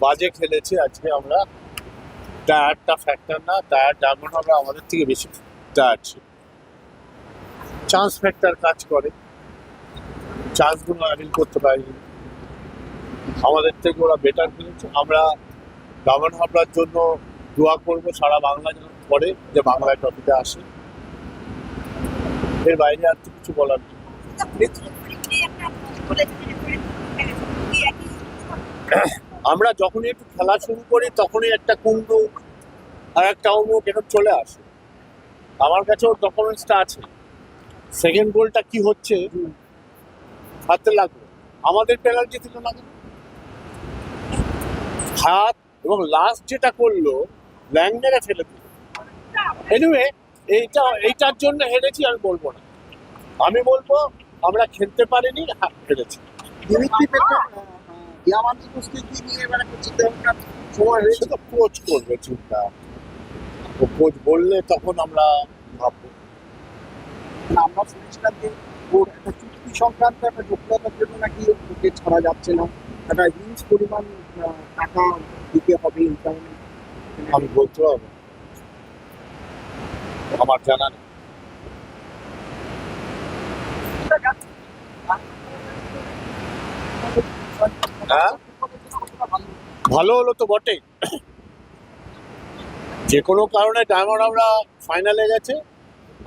বাজে খেলেছে আজকে আমরা। টায়ারটা ফ্যাক্টর না, টায়ার ডায়মন্ড আমরা আমাদের থেকে বেশি টায়ার ছিল। চান্স ফ্যাক্টর কাজ করে। চান্সগুলো হ্যান্ডেল করতে পারিনি। আমাদের থেকে ওরা বেটার খেলেছে। আমরা ডায়মন্ড হাবড়ার জন্য দোয়া করব সারা বাংলা যেন করে যে বাংলায় টপিতে আসে। এর বাইরে আর কিছু বলার নেই। আমরা যখনই একটু খেলা শুরু করি, তখনই একটা কুন্ডু আর একটা অমুক এরকম চলে আসে। আমার কাছে ওর ডকুমেন্টসটা আছে। সেকেন্ড গোলটা কি হচ্ছে? হাতে লাগল। আমাদের পেনাল্টি না কেন? হাত এবং লাস্ট যেটা করল ল্যাংডারে ফেলে দিল। এনিওয়ে এইটা, এইটার জন্য হেরেছি আমি বলব না। আমি বলব, আমরা খেলতে পারিনি হেরেছি। পেট্রো ইয়ামান উপস্থিতি নিয়ে এবার একটা চিন্তা ভাবনার সময় হয়েছে। সে তো কোচ করবে চিন্তা ও কোচ বললে তখন আমরা ভাববো। আমরা শুনেছিলাম যে ওর একটা চুক্তি সংক্রান্ত একটা জটিলতার জন্য নাকি ওকে ছাড়া যাচ্ছে না। একটা হিউজ পরিমাণ টাকা দিতে হবে ইন্টারনেট আমি বলতে পারব। আমার জানা নেই। হ্যাঁ? ভালো হলো তো বটেই। যে কোনো কারণে ডায়মন্ড আমরা ফাইনালে গেছে।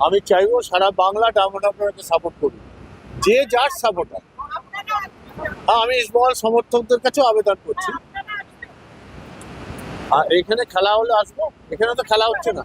আমি চাইব সারা বাংলা ডায়মন্ড আপনাকে সাপোর্ট করুন যে যার সাপোর্টার আমি ইসবল সমর্থকদের কাছেও আবেদন করছি। আর এখানে খেলা হলে আসব? এখানে তো খেলা হচ্ছে না।